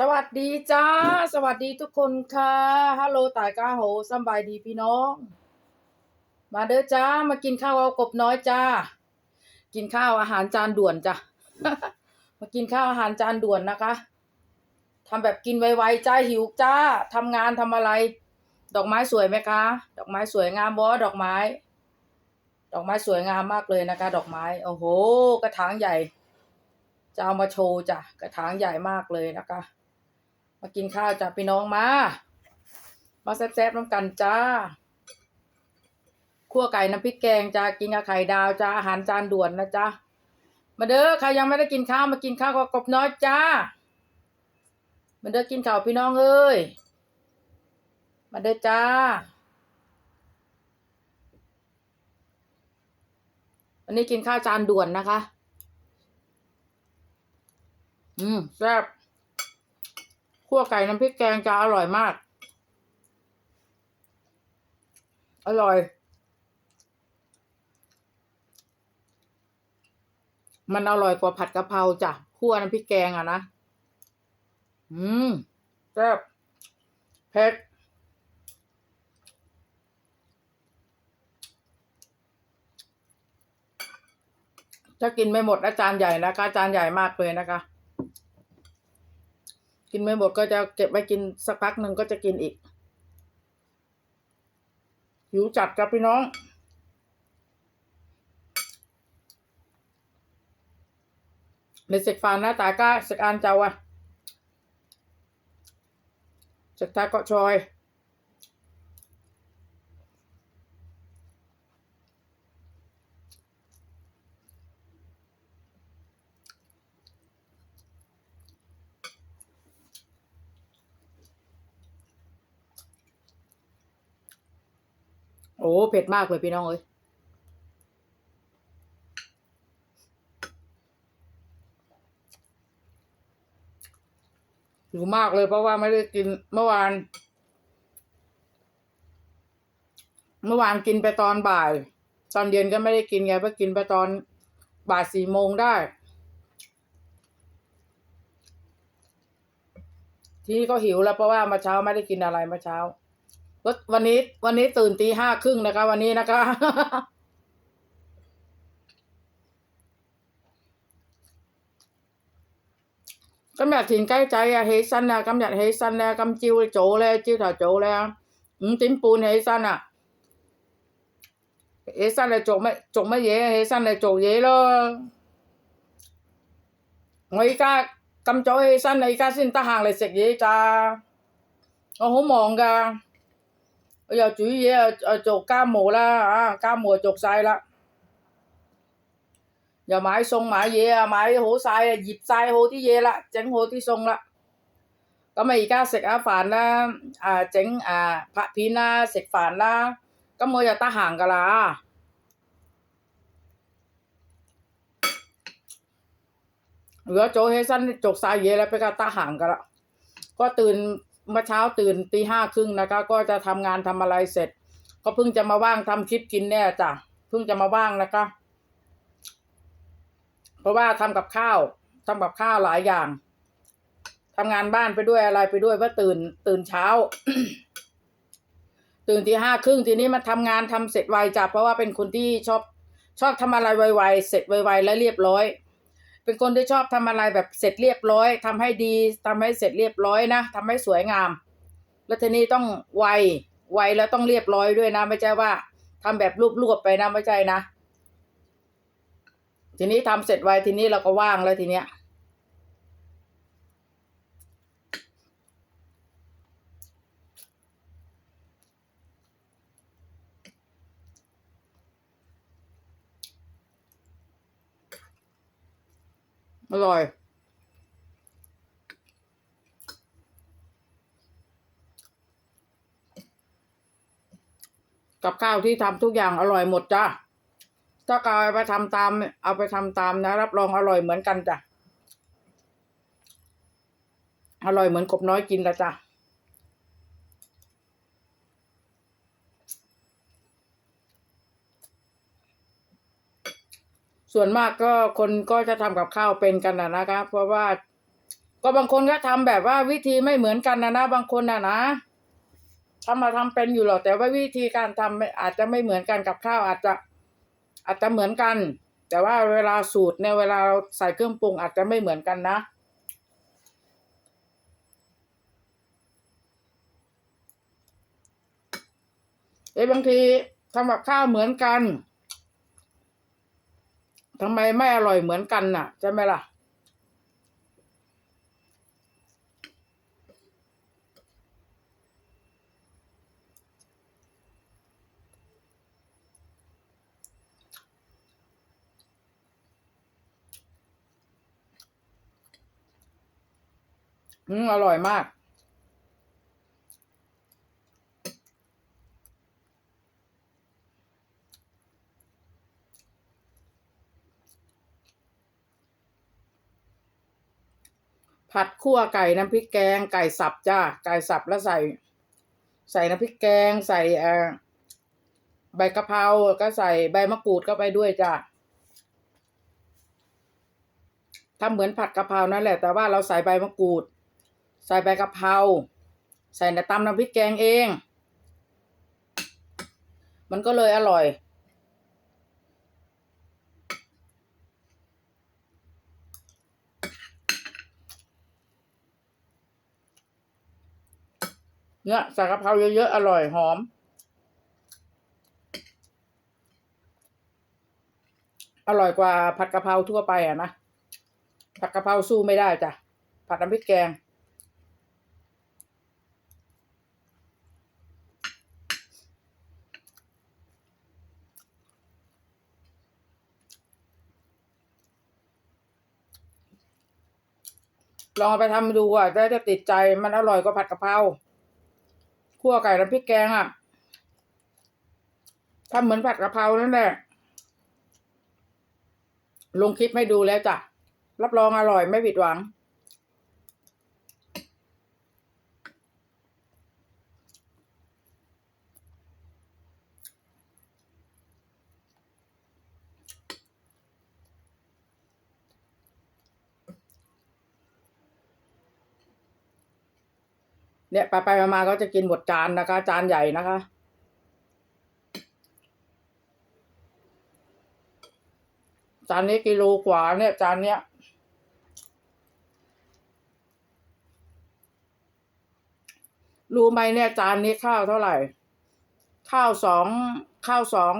สวัสดีจ้า สวัสดีทุกคนค่ะฮัลโหลตายก้าโหสบายดีพี่น้อง มาเด้อจ้ามากินข้าวเอากบน้อยจ้า กินข้าวอาหารจานด่วนจ้ะมากินข้าวอาหารจานด่วนนะคะทำแบบกินไวๆจ้าหิวจ้าทำงานทำอะไร ดอกไม้สวยไหมคะ ดอกไม้สวยงามบอดอกไม้ ดอกไม้สวยงามมากเลยนะคะ ดอกไม้โอ้โห กระถางใหญ่จะเอามาโชว์จ้ะกระถางใหญ่มากเลยนะคะ มากินข้าวจ้ะพี่น้องมา มาแซ่บๆน้ำกันจ้าคั่วไก่น้ำพริกแกงจ้ากินกับไข่ดาวจ้าอาหารจานด่วนนะจ้ามาเด้อใครยังไม่ได้กินข้าวมากินข้าวกับกบน้อยจ้า มาเด้อกินข้าวพี่น้องเอ้ยมาเด้อจ้าวันนี้กินข้าวจานด่วนนะคะ อืมแซ่บ คั่วไก่น้ำพริกแกงจะอร่อยมาก อร่อย มันอร่อยกว่าผัดกะเพราจ้ะคั่วน้ำพริกแกงอะนะ อืมแซ่บเผ็ดถ้ากินไม่หมดนะจานใหญ่นะคะจานใหญ่มากเลยนะคะ กินไม่หมดก็จะเก็บไว้กินสักพักหนึ่งก็จะกินอีก หิวจัดครับพี่น้องในเสกฟานหน้าตาก็เสก อ้เสกตาก็ชอยโอ้เผ็ดมากเลยพี่น้องเอ้ยหิวมากเลยเพราะว่าไม่ได้กินเมื่อวาน เมื่อวานกินไปตอนบ่าย ตอนเย็นก็ไม่ได้กินไงเพราะกินไปตอนบ่ายสี่โมงได้ ทีนี้ก็หิวแล้วเพราะว่ามาเช้าไม่ได้กินอะไรมาเช้า 今日，今นนี้วันนี้ตื่นตีห้าครึ่งนะคะ วันนี้นะคะกําหยัดถิ่นใกล้ใจอะเฮซั 佢又煮嘢啊，啊做家務啦，啊家務就做晒啦，又買餸買嘢啊，買好晒啊，醃晒好啲嘢啦，整好啲餸啦。咁啊，而家食下飯啦，啊整啊拍片啦，食飯啦，咁我又得閒噶啦啊！如果早起身做晒嘢咧，比較得閒噶啦，我段。 เมื่อเช้าตื่นตีห้าครึ่งนะคะ ก็จะทำงานทำอะไรเสร็จ ก็เพิ่งจะมาว่างทำคลิปกินเนี่ยจ้ะเพิ่งจะมาว่างนะคะ เพราะว่าทำกับข้าวทำกับข้าวหลายอย่างทำงานบ้านไปด้วยอะไรไปด้วยว่าตื่น ตื่นเช้า ตื่นตีห้าครึ่งทีนี้มาทำงานทำเสร็จไวจ้ะเพราะว่าเป็นคนที่ชอบชอบทำอะไรไวๆเสร็จไวๆและเรียบร้อย เป็นคนที่ชอบทำอะไรแบบเสร็จเรียบร้อยทำให้ดีทำให้เสร็จเรียบร้อยนะทำให้สวยงาม แล้วทีนี้ต้องไวไวแล้วต้องเรียบร้อยด้วยนะ ไม่ใช่ว่าทำแบบรวบๆไปนะไม่ใช่นะ ทีนี้ทำเสร็จไวทีนี้เราก็ว่างแล้วทีเนี้ย อร่อยกับข้าวที่ทำทุกอย่างอร่อยหมดจ้ะ ถ้ากเอาไปทำตาม เอาไปทำตามนะ รับรองอร่อยเหมือนกันจ้ะ อร่อยเหมือนกบน้อยกินละจ้ะ ส่วนมากก็คนก็จะทำกับข้าวเป็นกันนะนะคะเพราะว่า ก็บางคนก็ทำแบบว่าวิธีไม่เหมือนกันนะนะบางคนนะนะทำมาทำเป็นอยู่หรอกแต่ว่าวิธีการทำไม่อาจจะไม่เหมือนกันกับข้าวอาจจะอาจจะเหมือนกัน แต่ว่าเวลาสูตรเนี่ยเวลาเราใส่เครื่องปรุงอาจจะไม่เหมือนกันนะเอ้บางทีทำกับข้าวเหมือนกัน ทำไมไม่อร่อยเหมือนกันน่ะใช่ไหมล่ะ อืมอร่อยมาก ผัดคั่วไก่น้ำพริกแกง ไก่สับจ้าไก่สับแล้วใส่ ใส่น้ำพริกแกง ใส่เอ่อใบกะเพราก็ใส่ใบมะกรูดเข้าไปด้วยจ้าทำเหมือนผัดกะเพรานั่นแหละ แต่ว่าเราใส่ใบมะกรูด ใส่ใบกะเพราใส่ในตำน้ำพริกแกงเอง มันก็เลยอร่อย เนี่ยใส่กะเพราเยอะๆ อร่อยหอม อร่อยกว่าผัดกะเพราทั่วไปอะนะ ผัดกะเพราสู้ไม่ได้จ้ะ ผัดน้ำพริกแกง ลองไปทำดูอะได้จะติดใจมันอร่อยกว่าผัดกะเพรา คั่วไก่น้ำพริกแกงอะทำเหมือนผัดกะเพรานั่นแหละ ลงคลิปให้ดูแล้วจ้ะ รับรองอร่อยไม่ผิดหวัง เนี่ยไปไปมาๆก็จะกินหมดจานนะคะ จานใหญ่นะคะ จานนี้กิโลกว่าเนี่ยจานเนี้ยรู้ไหมเนี่ยจานนี้ข้าวเท่าไหร่ ข้าวสองข้าวสอง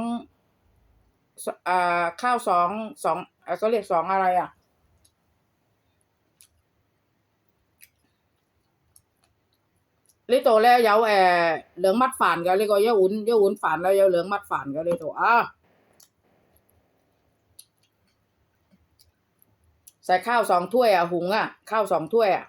อ่าข้าวสองสองอะก็เรียกสองอะไรอะ lý tổ le dấu à lượng mắt phản cái lý có dấu uốn dấu uốn phản là dấu lượng mắt phản cái lý tổ à ใส่ข้าวสองถ้วยอะหุงอะข้าวสองถ้วยอะ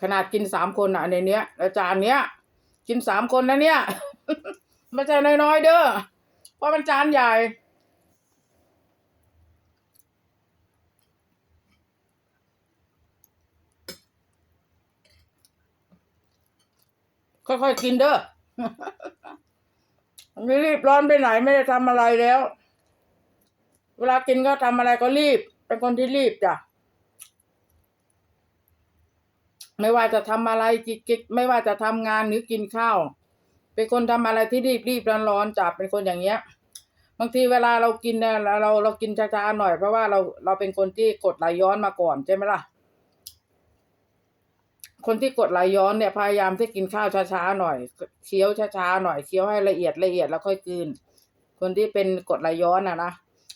ขนาดกินสามคนอะในเนี้ยแล้วจานเนี้ยกินสามคนนะเนี่ย ไม่ใช่น้อยๆเด้อเพราะมันจานใหญ่ ค่อยๆกินเด้อไม่รีบร้อนไปไหนไม่ได้ทำอะไรแล้ว เวลากินก็ทำอะไรก็รีบ เป็นคนที่รีบจ้ะไม่ว่าจะทำอะไรกิกิไม่ว่าจะทำงานหรือกินข้าว เป็นคนทำอะไรที่รีบรีบร้อนร้อนๆจ้ะเป็นคนอย่างเงี้ย บางทีเวลาเรากินเนี่ยเราเราเรากินช้าๆหน่อยเพราะว่าเราเราเป็นคนที่กดไหลย้อนมาก่อนใช่ไหมล่ะ คนที่กดไหลย้อนเนี่ยพยายามที่กินข้าวช้าๆหน่อยเคี้ยวช้าๆหน่อยเคี้ยวให้ละเอียดละเอียดแล้วค่อยกลืนคนที่เป็นกดไหลย้อนนะนะ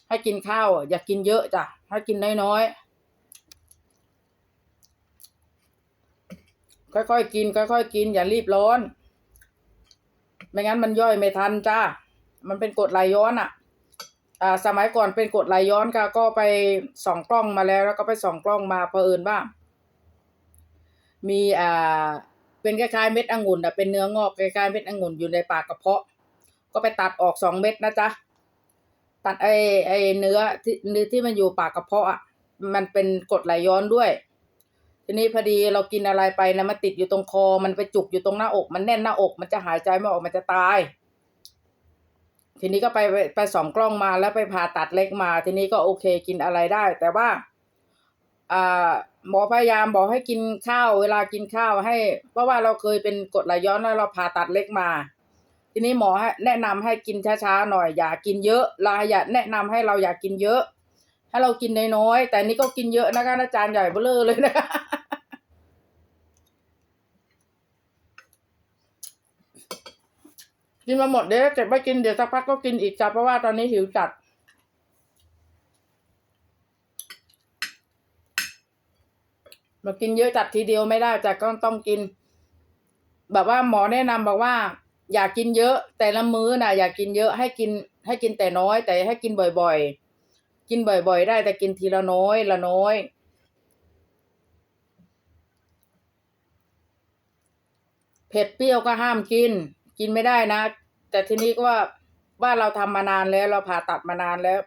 ให้กินข้าว อย่ากินเยอะจ้ะให้กินน้อยๆค่อยๆกิน ค่อยๆกิน อย่ารีบร้อน ไม่งั้นมันย่อยไม่ทันจ้ามันเป็นกดไหลย้อนอะอ่าสมัยก่อนเป็นกดไหลย้อนก็ก็ไปส่องกล้องมาแล้ว แล้วก็ไปส่องกล้องมาเผอิญว่า มีอ่าเป็นคล้ายๆเม็ดองุ่นอะเป็นเนื้องอกคล้ายๆเม็ดองุ่นอยู่ในปากกระเพาะ ก็ไปตัดออกสองเม็ดนะจ๊ะตัดไอ้ไอ้เนื้อที่เนื้อที่มันอยู่ปากกระเพาะอะมันเป็นกดไหลย้อนด้วย ทีนี้พอดีเรากินอะไรไปนะมันติดอยู่ตรงคอ มันไปจุกอยู่ตรงหน้าอก มันแน่นหน้าอก มันจะหายใจไม่ออกมันจะตาย ทีนี้ก็ไปไปไปสองกล้องมาแล้วไปผ่าตัดเล็กมา ทีนี้ก็โอเคกินอะไรได้ แต่ว่าอ่า หมอพยายามบอกให้กินข้าวเวลากินข้าวให้ เพราะว่าเราเคยเป็นกรดไหลย้อนแล้วเราผ่าตัดเล็กมา ทีนี้หมอแนะนำให้กินช้าๆหน่อยอย่ากินเยอะลาอย่าแนะนำให้เราอย่ากินเยอะให้เรากินน้อยๆแต่นี่ก็กินเยอะนะคะอาจารย์ใหญ่เบ้อเลอเลยนะคะกินมาหมดเดี๋ยวเก็บไว้กินเดี๋ยวสักพักก็กินอีกจ้ะเพราะว่าตอนนี้หิวจัด มากินเยอะจัดทีเดียวไม่ได้แต่ก็ต้องกิน แบบว่าหมอแนะนำบอกว่า อย่ากินเยอะ แต่ละมื้อน่ะอย่ากินเยอะให้กิน ให้กินแต่น้อย แต่ให้กินบ่อยๆ กินบ่อย ๆ ได้ แต่กินทีละน้อยละน้อยเผ็ดเปรี้ยวก็ห้ามกิน กินไม่ได้นะ แต่ทีนี้ก็ว่าว่าเราทำมานานแล้ว เราผ่าตัดมานานแล้ว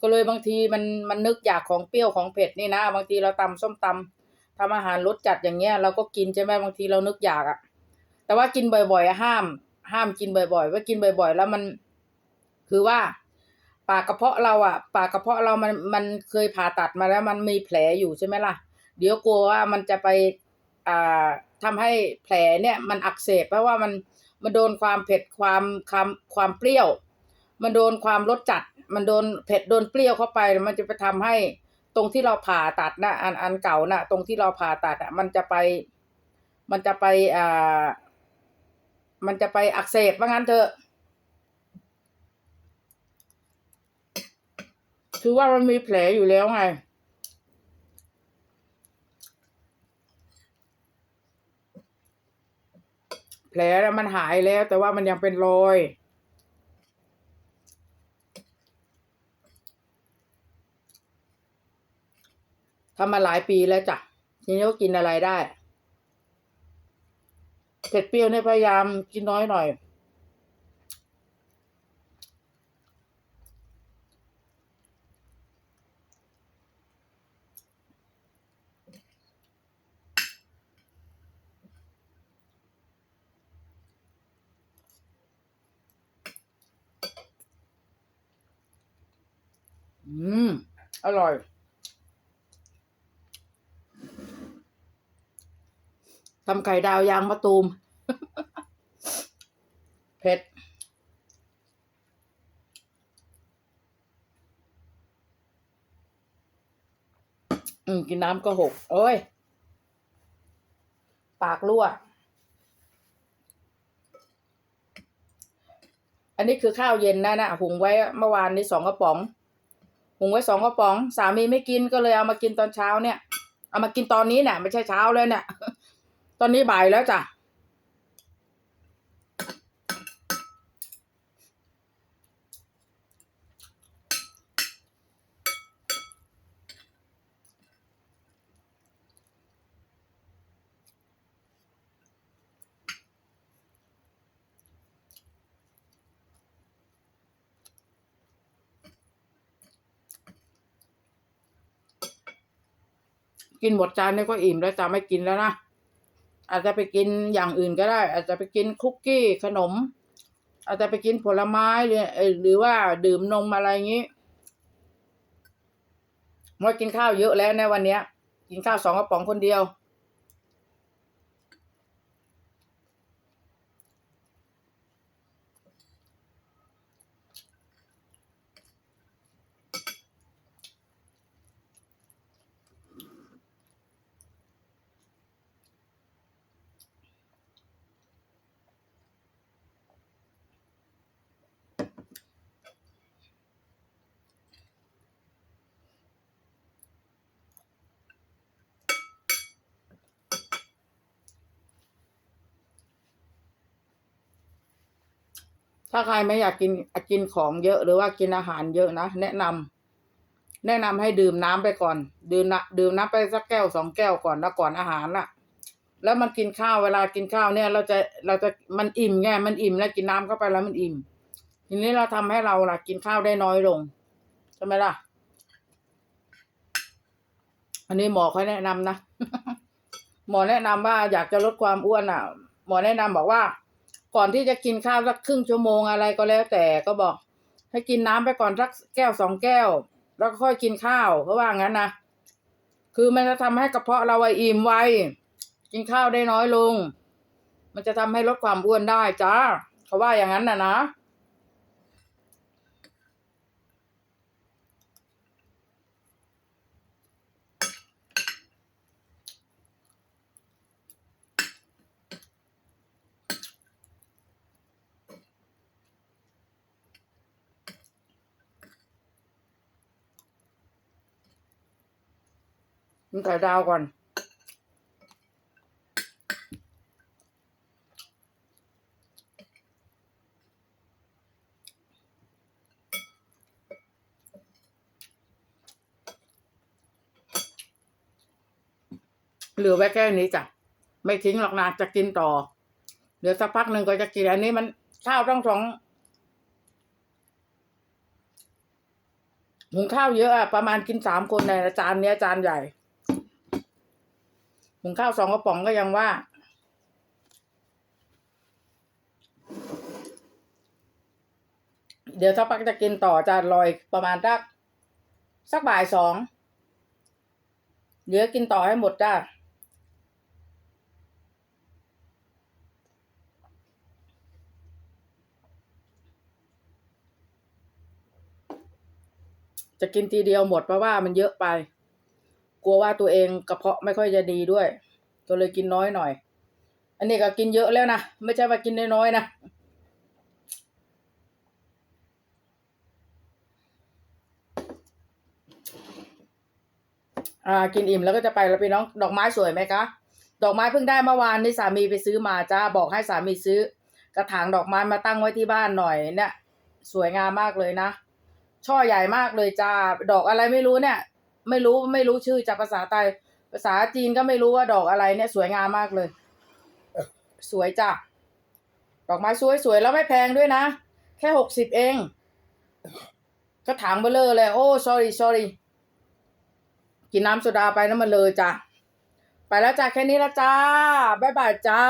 ก็เลยบางทีมันมันนึกอยากของเปรี้ยวของเผ็ดนี่นะ บางทีเราตำส้มตำ ทำอาหารรสจัดอย่างเงี้ยเราก็กินใช่ไหมบางทีเรานึกอยากอะแต่ว่ากินบ่อยๆห้าม ห้ามกินบ่อยๆว่ากินบ่อย ๆ แล้วมัน คือว่า ปากกระเพาะเราอะปากกระเพาะเรามันมันเคยผ่าตัดมาแล้วมันมีแผลอยู่ใช่ไหมล่ะ เดี๋ยวกลัวว่ามันจะไปอ่าทำให้แผลเนี่ยมันอักเสบเพราะว่ามันมันโดนความเผ็ดความความความเปรี้ยว มันโดนความรสจัด มันโดนเผ็ดโดนเปรี้ยวเข้าไปมันจะไปทำให้ ตรงที่เราผ่าตัดนะอันอันเก่านะตรงที่เราผ่าตัดอะ มันจะไป มันจะไปอ่ามันจะไปอักเสบว่างั้นเถอะ คือว่ามันมีแผลอยู่แล้วไง แผลมันหายแล้ว แต่ว่ามันยังเป็นรอย ทำมาหลายปีแล้วจ้ะทีนี้ก็กินอะไรได้เผ็ดเปรี้ยวเนี่ยพยายามกินน้อยหน่อย อืม อร่อย ทำไข่ดาวยางมะตูม เผ็ด อืม กินน้ำก็หก โอ้ย ปากรั่ว อันนี้คือข้าวเย็นนะนะหุงไว้เมื่อวานนี้สองกระป๋อง หุงไว้สองกระป๋อง สามีไม่กินก็เลยเอามากินตอนเช้าเนี่ย เอามากินตอนนี้เนี่ยไม่ใช่เช้าเลยเนี่ย ตอนนี้บ่ายแล้วจ้ะ กินหมดจานนี้ก็อิ่มแล้วจ้ะไม่กินแล้วนะ อาจจะไปกินอย่างอื่นก็ได้ อาจจะไปกินคุกกี้ขนม อาจจะไปกินผลไม้หรือเออหรือว่าดื่มนมอะไรอย่างนี้มดกินข้าวเยอะแล้วในวันเนี้ย กินข้าวสองกระป๋องคนเดียว ถ้าใครไม่อยากกินกินของเยอะหรือว่ากินอาหารเยอะนะแนะนำแนะนำให้ดื่มน้ำไปก่อน ดื่มนะดื่มน้ำไปสักแก้วสองแก้วก่อนแล้วก่อนอาหารน่ะ แล้วมันกินข้าวเวลากินข้าวเนี่ย เราจะเราจะมันอิ่มไงมันอิ่มแล้วกินน้ำเข้าไปแล้วมันอิ่ม ทีนี้เราทำให้เราล่ะ กินข้าวได้น้อยลงใช่ไหมล่ะ อันนี้หมอเขาแนะนำนะหมอแนะนำว่าอยากจะลดความอ้วนอะ หมอแนะนำบอกว่า ก่อนที่จะกินข้าวสักครึ่งชั่วโมงอะไรก็แล้วแต่ก็บอก ให้กินน้ำไปก่อนสักแก้วสองแก้ว แล้วก็ค่อยกินข้าวเขาว่างั้นนะคือมันจะทำให้กระเพาะเราอะอิ่มไวกินข้าวได้น้อยลง มันจะทำให้ลดความอ้วนได้จ้าเขาว่าอย่างนั้นนะนะ กินไข่ดาวก่อน เหลือไว้แค่นี้จ้ะ ไม่ทิ้งหรอกนะจะกินต่อ เดี๋ยวสักพักหนึ่งก็จะกินอันนี้มันข้าวต้องสองหุงข้าวเยอะอะประมาณกินสามคนในจานเนี้ยจานใหญ่ หุงข้าวสองกระป๋องก็ยังว่า เดี๋ยวสักพักจะกินต่อจานลอยประมาณสักสักบ่ายสองเดี๋ยวกินต่อให้หมดจ้าจะกินทีเดียวหมดเพราะว่ามันเยอะไป ลัวว่าตัวเองกระเพาะไม่ค่อยจะดีด้วย ก็เลยกินน้อยหน่อย อันนี้ก็กินเยอะแล้วนะ ไม่ใช่ว่ากินน้อยๆนะ อ่า กินอิ่มแล้วก็จะไปแล้วพี่น้อง ดอกไม้สวยไหมคะ ดอกไม้เพิ่งได้เมื่อวานนี่สามีไปซื้อมาจ้า บอกให้สามีซื้อกระถางดอกไม้มาตั้งไว้ที่บ้านหน่อยเนี่ย สวยงามมากเลยนะ ช่อใหญ่มากเลยจ้า ดอกอะไรไม่รู้เนี่ย ไม่รู้ไม่รู้ชื่อจากภาษาไทยภาษาจีนก็ไม่รู้ว่าดอกอะไรเนี่ยสวยงามมากเลย สวยจ้ะดอกไม้สวยสวยแล้วไม่แพงด้วยนะ แค่หกสิบเอง ก็ถางเบลเลอร์เลย โอ้ sorry sorry กินน้ำโซดาไปน้ำมันเลยจ้ะ ไปแล้วจ้ะแค่นี้ละจ้า บ๊ายบายจ้า